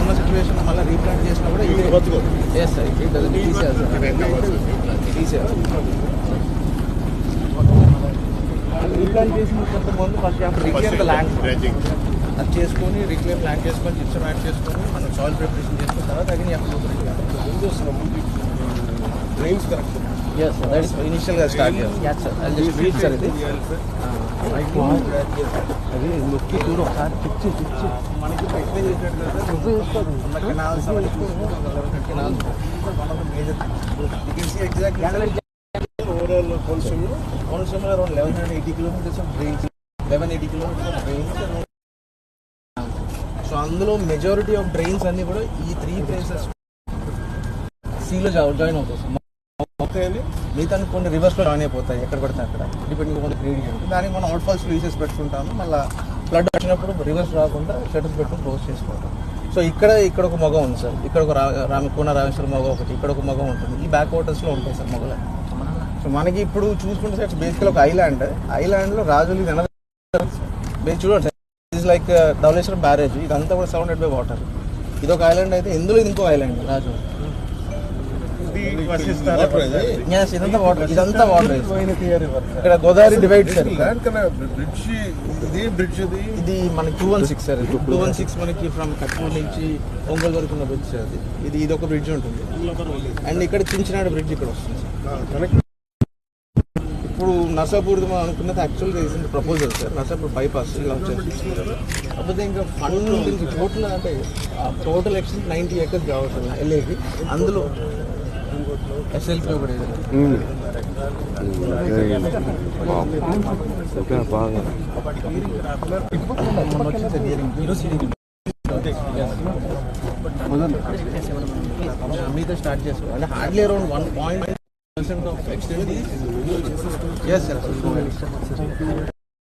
ఉన్న సిచ్యువేషన్ మళ్ళీ రీప్లాంట్ చేసినా కూడా ఇది. ఎస్ సార్ ఇట్ డజన్ తీసేయాలి సార్ తీసేయాలి రీప్లాంట్ చేసిన కొంతమంది ఫస్ట్ ద ల్యాండ్. అది చేసుకొని రిక్లెయిమ్ ల్యాండ్ చేసుకొని జిప్సం యాడ్ చేసుకొని మనం సాయిల్ ప్రిపరేషన్ చేసుకున్న తర్వాత again drains correct? Yes that is ఇనిషియల్గా స్టార్ట్ సార్ అది సార్ ఇది అది నొక్కి చూడు ఒకసారి తెచ్చి తెచ్చి మనకి ఎక్స్ప్లెయిన్ చేసినట్టు కదా నువ్వు చేస్తావు ఉన్న కెనాల్స్ అవన్నీ canals one of major you can overall కొంచెం Only around 1180 kilometers of drains, 1180 kilometers of drains. So అందులో మెజారిటీ ఆఫ్ డ్రైన్స్ అన్ని కూడా ఈ త్రీ ప్లేసెస్ సీలో జాయిన్ అవుతాయి సార్ అవుతాయని మిగతా కొన్ని రివర్స్లో జాయిన్ అయిపోతాయి ఎక్కడ పడితే అక్కడ. డిపెండింగ్ క్రియేట్ గ్రేడియంట్ దానికి మనం అవుట్ ఫాల్స్ లీసెస్ పెట్టుకుంటాము. మళ్ళీ ఫ్లడ్ వచ్చినప్పుడు రివర్స్ రాకుండా షటర్స్ పెట్టుకుని క్లోజ్ చేసుకుంటాం సో ఇక్కడ ఇక్కడ ఒక మగ ఉంది సార్. ఇక్కడ ఒక రా రామి కోన రామేశ్వర మగ ఒకటి. ఇక్కడ ఒక మగ ఉంటుంది. ఈ బ్యాక్ వాటర్స్లో ఉంటాయి సార్ మొగలు. సో మనకి ఇప్పుడు చూసుకుంటే సార్ బేసికల్ ఒక ఐలాండ్ ఐలాండ్లో రాజులు ఇది బేస్ చూడండి ఇస్ లైక్ ధవళేశ్వరం బ్యారేజ్ ఇదంతా కూడా సరౌండెడ్ బై వాటర్ ఇది ఒక ఐలాండ్ అయితే ఇందులో ఇది ఇంకో ఐలాండ్ రాజు. ఇదంతా వాటర్ ఇదంతా వాటర్ ఇక్కడ గోదావరి డివైడ్ సార్. బ్రిడ్జ్ ఇది బ్రిడ్జ్ ఇది? ఇది మనకి two one six sir. Two one six మనకి ఫ్రమ్ కట్నూరు నుంచి ఒంగోలు వరకు ఉన్న బ్రిడ్జ్ సార్ అది. ఇది ఇది ఒక బ్రిడ్జ్ ఉంటుంది. అండ్ ఇక్కడ చించినాడు బ్రిడ్జ్ ఇక్కడ వస్తుంది సార్. ఇప్పుడు నర్సాపూర్ మనం అనుకున్నది actual recent proposal sir. Narsapur bypass కాకపోతే ఇంకా ఫండ్ టోటల్ అంటే టోటల్ ఎక్స్టెంట్ నైంటీ ఏకర్స్ కావాలి సార్ ఎల్ఏకి అందులో ఎస్ఎల్పి ఒకటి బాగా మీతో స్టార్ట్ చేసుకో అంటే hardly around one point percent of extent yes sir